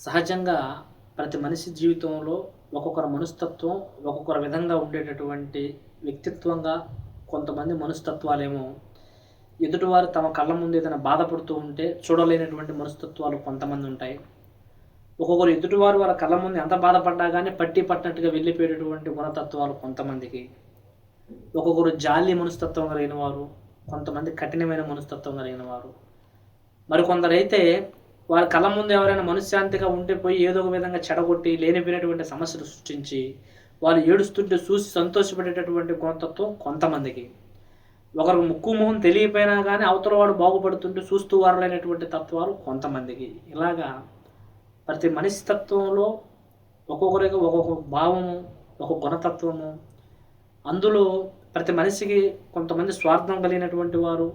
సహజంగా ప్రతి మనిషి జీవితంలో ఒక్కొక్కరు మనస్తత్వం ఒక్కొక్కరి విధంగా ఉండేటటువంటి వ్యక్తిత్వంగా కొంతమంది మనస్తత్వాలేమో ఎదుటివారు తమ కళ్ళ ముందు ఏదైనా బాధపడుతూ ఉంటే చూడలేనటువంటి మనస్తత్వాలు కొంతమంది ఉంటాయి. ఒక్కొక్కరు ఎదుటివారు వాళ్ళ కళ్ళ ముందు ఎంత బాధపడ్డా కానీ పట్టి పట్టినట్టుగా వెళ్ళిపోయేటటువంటి గుణతత్వాలు కొంతమందికి. ఒక్కొక్కరు జాలి మనస్తత్వం కలిగిన వారు కొంతమంది కఠినమైన మనస్తత్వం కలిగిన వారు. మరికొందరైతే వారి కళ్ళ ముందు ఎవరైనా మనశ్శాంతిగా ఉంటే పోయి ఏదో ఒక విధంగా చెడగొట్టి లేనిపోయినటువంటి సమస్యలు సృష్టించి వాళ్ళు ఏడుస్తుంటే చూసి సంతోషపడేటటువంటి కొంతత్వం కొంతమందికి. ఒకరికి ముక్కు మొహం తెలియపోయినా కానీ అవతల వాడు బాగుపడుతుంటే చూస్తూ వారలేనటువంటి తత్వాలు కొంతమందికి. ఇలాగా ప్రతి మనిషి తత్వంలో ఒక్కొక్కరికి ఒక్కొక్క భావము ఒక గుణతత్వము. అందులో ప్రతి మనిషికి కొంతమంది స్వార్థం కలిగినటువంటి వారు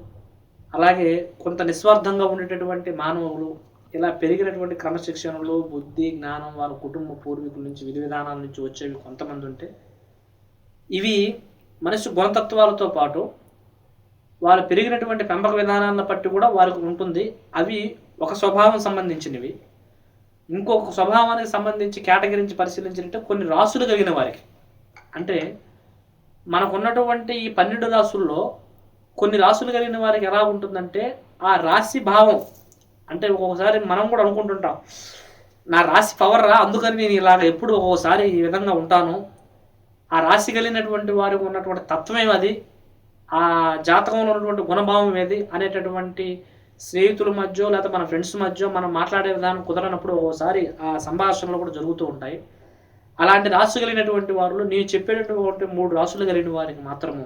అలాగే కొంత నిస్వార్థంగా ఉండేటటువంటి మానవులు ఇలా పెరిగినటువంటి క్రమశిక్షణలో బుద్ధి జ్ఞానం వారి కుటుంబ పూర్వీకుల నుంచి విధి విధానాల నుంచి వచ్చేవి కొంతమంది ఉంటే ఇవి మనిషి గుణతత్వాలతో పాటు వారు పెరిగినటువంటి పెంపక విధానాలను బట్టి కూడా వారికి ఉంటుంది. అవి ఒక స్వభావం సంబంధించినవి. ఇంకొక స్వభావానికి సంబంధించి కేటగిరించి పరిశీలించినట్టే కొన్ని రాసులు కలిగిన వారికి. అంటే మనకున్నటువంటి ఈ పన్నెండు రాసుల్లో కొన్ని రాసులు కలిగిన వారికి ఎలా ఉంటుందంటే ఆ రాశి భావం అంటే ఒక్కొక్కసారి మనం కూడా అనుకుంటుంటాం నా రాశి పవర్ రా అందుకని నేను ఇలాగ ఎప్పుడు ఒక్కొక్కసారి ఈ విధంగా ఉంటాను. ఆ రాశి కలిగినటువంటి వారికి ఉన్నటువంటి తత్వం అది? ఆ జాతకంలో ఉన్నటువంటి గుణభావం ఏది? అనేటటువంటి స్నేహితుల మధ్య లేకపోతే మన ఫ్రెండ్స్ మధ్య మనం మాట్లాడే విధానం కుదరనప్పుడు ఒక్కోసారి ఆ సంభాషణలు కూడా జరుగుతూ ఉంటాయి. అలాంటి రాశి కలిగినటువంటి వారిలో నేను చెప్పేటటువంటి మూడు రాసులు కలిగిన వారికి మాత్రము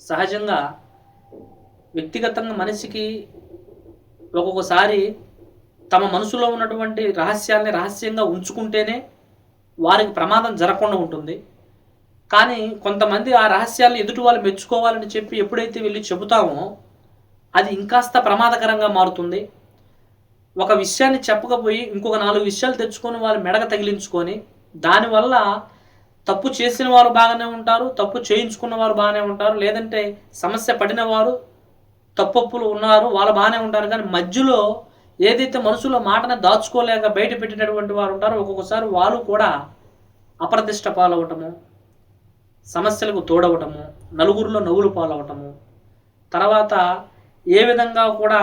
సహజంగా వ్యక్తిగతంగా మనిషికి ఒక్కొక్కసారి తమ మనసులో ఉన్నటువంటి రహస్యాల్ని రహస్యంగా ఉంచుకుంటేనే వారికి ప్రమాదం జరగకుండా ఉంటుంది. కానీ కొంతమంది ఆ రహస్యాలను ఎదుటి వాళ్ళు మెచ్చుకోవాలని చెప్పి ఎప్పుడైతే వెళ్ళి చెబుతామో అది ఇంకాస్త ప్రమాదకరంగా మారుతుంది. ఒక విషయాన్ని చెప్పకపోయి ఇంకొక నాలుగు విషయాలు తెచ్చుకొని వాళ్ళు మెడక తగిలించుకొని దానివల్ల తప్పు చేసిన వారు బాగానే ఉంటారు తప్పు చేయించుకున్న వారు బాగానే ఉంటారు లేదంటే సమస్య పడిన వారు తప్పొప్పులు ఉన్నారు వాళ్ళు బాగానే ఉంటారు కానీ మధ్యలో ఏదైతే మనసులో మాటను దాచుకోలేక బయట పెట్టినటువంటి వారు ఉంటారో ఒక్కొక్కసారి వాళ్ళు కూడా అప్రతిష్ట పాలవటము సమస్యలకు తోడవటము నలుగురిలో నవ్వులు పాలవటము. తర్వాత ఏ విధంగా కూడా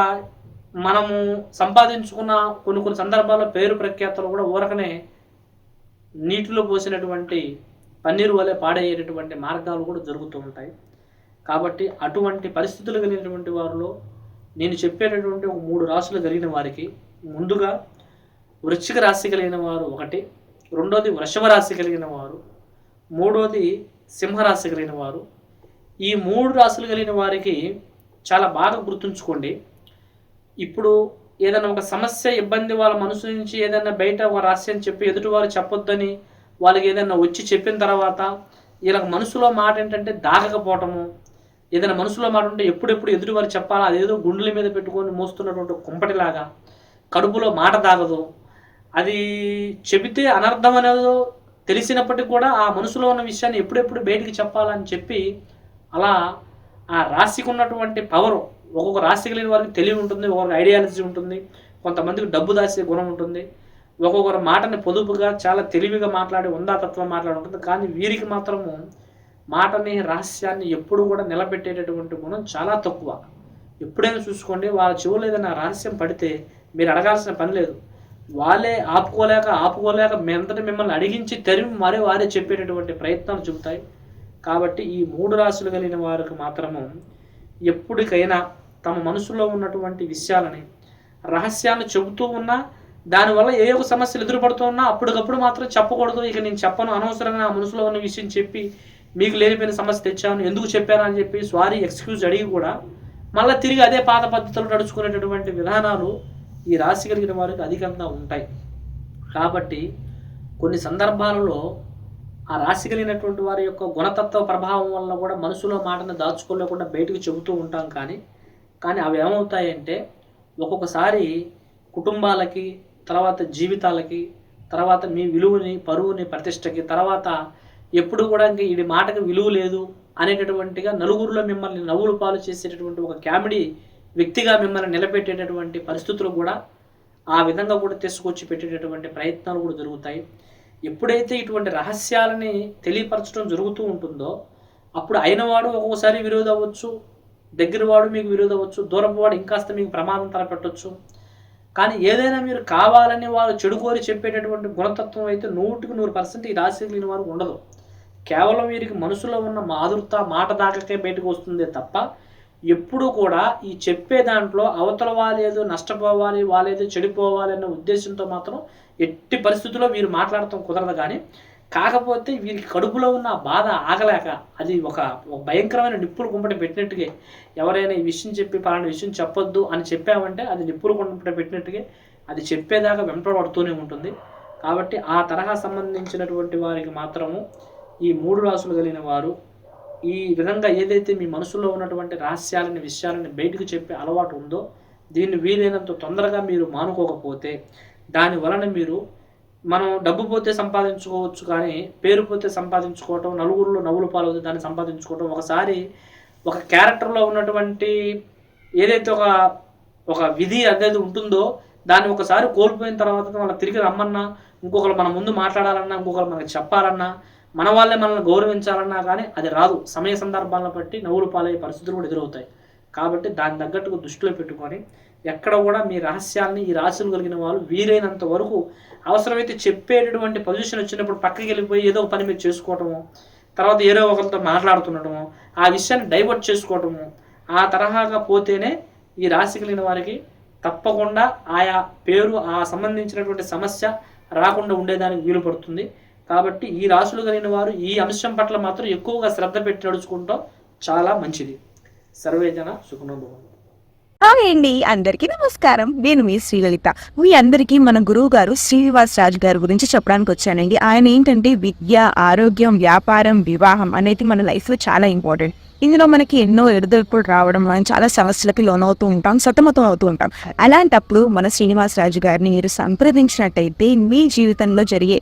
మనము సంపాదించుకున్న కొన్ని కొన్ని సందర్భాల్లో పేరు ప్రఖ్యాతలు కూడా ఊరకనే నీటిలో పోసినటువంటి పన్నీరు వలె పాడయ్యేటటువంటి మార్గాలు కూడా జరుగుతూ ఉంటాయి. కాబట్టి అటువంటి పరిస్థితులు కలిగినటువంటి వారిలో నేను చెప్పేటటువంటి ఒక మూడు రాశులు కలిగిన వారికి ముందుగా వృశ్చిక రాశి కలిగిన వారు ఒకటి రెండోది వృషభ రాశి కలిగిన వారు మూడోది సింహరాశి కలిగిన వారు. ఈ మూడు రాశులు కలిగిన వారికి చాలా బాగా గుర్తుంచుకోండి. ఇప్పుడు ఏదైనా ఒక సమస్య ఇబ్బంది వాళ్ళ మనసు నుంచి ఏదైనా బయట ఒక రహస్యం చెప్పి ఎదుటివారు చెప్పొద్దని వాళ్ళకి ఏదైనా వచ్చి చెప్పిన తర్వాత వీళ్ళకి మనసులో మాట ఏంటంటే దాగకపోవటము ఏదైనా మనసులో మాట ఉంటే ఎప్పుడెప్పుడు ఎదుటివారు చెప్పాలా? అదేదో గుండెల మీద పెట్టుకొని మోస్తున్నటువంటి కుంపటిలాగా కడుపులో మాట దాగదు. అది చెబితే అనర్థం అనేదో తెలిసినప్పటికీ కూడా ఆ మనసులో ఉన్న విషయాన్ని ఎప్పుడెప్పుడు బయటికి చెప్పాలని చెప్పి అలా ఆ రాశికి ఉన్నటువంటి పవర్ ఒక్కొక్క రాశి కలిగిన వారికి తెలివి ఉంటుంది ఒక్కొక్క ఐడియాలజీ ఉంటుంది కొంతమందికి డబ్బు దాసే గుణం ఉంటుంది. ఒక్కొక్కరు మాటని పొదుపుగా చాలా తెలివిగా మాట్లాడి ఉందాతత్వం మాట్లాడి ఉంటుంది. కానీ వీరికి మాత్రము మాటని రహస్యాన్ని ఎప్పుడు కూడా నిలబెట్టేటటువంటి గుణం చాలా తక్కువ. ఎప్పుడైనా చూసుకోండి వాళ్ళ చెవులు ఏదైనా రహస్యం పడితే మీరు అడగాల్సిన పని లేదు. వాళ్ళే ఆపుకోలేక ఆపుకోలేక మెంతటి మిమ్మల్ని అడిగించి తరిమి మరీ వారే చెప్పేటటువంటి ప్రయత్నాలు చెబుతాయి కాబట్టి ఈ మూడు రాశులు కలిగిన వారికి మాత్రము ఎప్పటికైనా తమ మనసులో ఉన్నటువంటి విషయాలని రహస్యాన్ని చెబుతూ ఉన్నా దానివల్ల ఏ ఒక సమస్యలు ఎదురుపడుతూ ఉన్నా అప్పటికప్పుడు మాత్రం చెప్పకూడదు. ఇక నేను చెప్పను అనవసరంగా నా మనసులో ఉన్న విషయం చెప్పి మీకు లేనిపోయిన సమస్య తెచ్చాను ఎందుకు చెప్పాను అని చెప్పి సారీ ఎక్స్క్యూజ్ అడిగి కూడా మళ్ళీ తిరిగి అదే పాత పద్ధతులు నడుచుకునేటటువంటి విధానాలు ఈ రాశి కలిగిన వారికి అధికంగా ఉంటాయి. కాబట్టి కొన్ని సందర్భాలలో ఆ రాశి కలిగినటువంటి వారి యొక్క గుణతత్వ ప్రభావం వల్ల కూడా మనసులో మాటను దాచుకోలేకుండా బయటకు చెబుతూ ఉంటాం కానీ కానీ అవి ఏమవుతాయంటే ఒక్కొక్కసారి కుటుంబాలకి తర్వాత జీవితాలకి తర్వాత మీ విలువని పరువుని ప్రతిష్టకి తర్వాత ఎప్పుడు కూడా ఇంక ఈ మాటకు విలువ లేదు అనేటటువంటిగా నలుగురిలో మిమ్మల్ని నవ్వులు పాలు చేసేటటువంటి ఒక కామెడీ వ్యక్తిగా మిమ్మల్ని నిలబెట్టేటటువంటి పరిస్థితులు కూడా ఆ విధంగా కూడా తీసుకొచ్చి పెట్టేటటువంటి ప్రయత్నాలు కూడా జరుగుతాయి. ఎప్పుడైతే ఇటువంటి రహస్యాలని తెలియపరచడం జరుగుతూ ఉంటుందో అప్పుడు అయినవాడు ఒక్కొక్కసారి విరోధ అవ్వచ్చు దగ్గరవాడు మీకు విరోధ అవ్వచ్చు దూరపు వాడు ఇంకాస్త మీకు ప్రమాదం తలపెట్టవచ్చు కానీ ఏదైనా మీరు కావాలని వారు చెడుకోరి చెప్పేటటువంటి గుణతత్వం అయితే నూటికి నూరు పర్సెంట్ ఈ రాశి కలిగిన వారు ఉండదు. కేవలం వీరికి మనసులో ఉన్న మాధురత మాట దాటితే బయటకు వస్తుందే తప్ప ఎప్పుడూ కూడా ఈ చెప్పే దాంట్లో అవతల వాళ్ళేదో నష్టపోవాలి వాళ్ళేదో చెడిపోవాలి అన్న ఉద్దేశంతో మాత్రం ఎట్టి పరిస్థితుల్లో వీరు మాట్లాడటం కుదరదు కానీ కాకపోతే వీరికి కడుపులో ఉన్న బాధ ఆగలేక అది ఒక భయంకరమైన నిప్పులు గుంపట పెట్టినట్టుగా ఎవరైనా ఈ విషయం చెప్పి పలానా విషయం చెప్పొద్దు అని చెప్పామంటే అది నిప్పులు కుంపటి పెట్టినట్టుగా అది చెప్పేదాకా వెంటబడుతూనే ఉంటుంది. కాబట్టి ఆ తరహా సంబంధించినటువంటి వారికి మాత్రము ఈ మూడు రాసులు కలిగిన వారు ఈ విధంగా ఏదైతే మీ మనసులో ఉన్నటువంటి రహస్యాలని విషయాలని బయటకు చెప్పే అలవాటు ఉందో దీన్ని వీలైనంత తొందరగా మీరు మానుకోకపోతే దాని వలన మీరు మనం డబ్బు పోతే సంపాదించుకోవచ్చు కానీ పేరు పోతే సంపాదించుకోవటం నలుగురిలో నవ్వులు పాలవుతుంది దాన్ని సంపాదించుకోవటం ఒకసారి ఒక క్యారెక్టర్లో ఉన్నటువంటి ఏదైతే ఒక ఒక విధి అనేది ఉంటుందో దాన్ని ఒకసారి కోల్పోయిన తర్వాత మళ్ళీ తిరిగి రమ్మన్నా ఇంకొకరు మన ముందు మాట్లాడాలన్నా ఇంకొకరు మనకి చెప్పాలన్నా మన వాళ్ళే మనల్ని గౌరవించాలన్నా కానీ అది రాదు. సమయ సందర్భాలను బట్టి నవ్వులు పాలయ్యే పరిస్థితులు కూడా ఎదురవుతాయి. కాబట్టి దాని తగ్గట్టుగా దృష్టిలో పెట్టుకొని ఎక్కడ కూడా మీ రహస్యాన్ని ఈ రాశులు కలిగిన వాళ్ళు వీలైనంత వరకు అవసరమైతే చెప్పేటటువంటి పొజిషన్ వచ్చినప్పుడు పక్కకి వెళ్ళిపోయి ఏదో ఒక పని మీరు చేసుకోవటము తర్వాత ఏదో ఒకరితో మాట్లాడుతుండటము ఆ విషయాన్ని డైవర్ట్ చేసుకోవటము ఆ తరహాగా పోతేనే ఈ రాశి కలిగిన వారికి తప్పకుండా ఆయా పేరు ఆ సంబంధించినటువంటి సమస్య రాకుండా ఉండేదానికి వీలు పడుతుంది కాబట్టి ఈ రాశులు కలిగిన వారు ఈ అంశం పట్ల మాత్రం ఎక్కువగా శ్రద్ధ పెట్టి నడుచుకుంటాం. చాలా మంచిది. సర్వేజన సుఖనోభవం హాయ్ అండి అందరికీ నమస్కారం. నేను మీ శ్రీలలిత. మీ అందరికీ మన గురువు గారు శ్రీనివాస్ రాజు గారి గురించి చెప్పడానికి వచ్చానండి. ఆయన ఏంటంటే విద్య ఆరోగ్యం వ్యాపారం వివాహం అనేది మన లైఫ్లో చాలా ఇంపార్టెంట్. ఇందులో మనకి ఎన్నో ఎడుదొడుపులు రావడం మనం చాలా సమస్యలకి లోనవుతూ ఉంటాం సతమతం అవుతూ ఉంటాం. అలాంటప్పుడు మన శ్రీనివాస్ రాజు గారిని మీరు సంప్రదించినట్టయితే మీ జీవితంలో జరిగే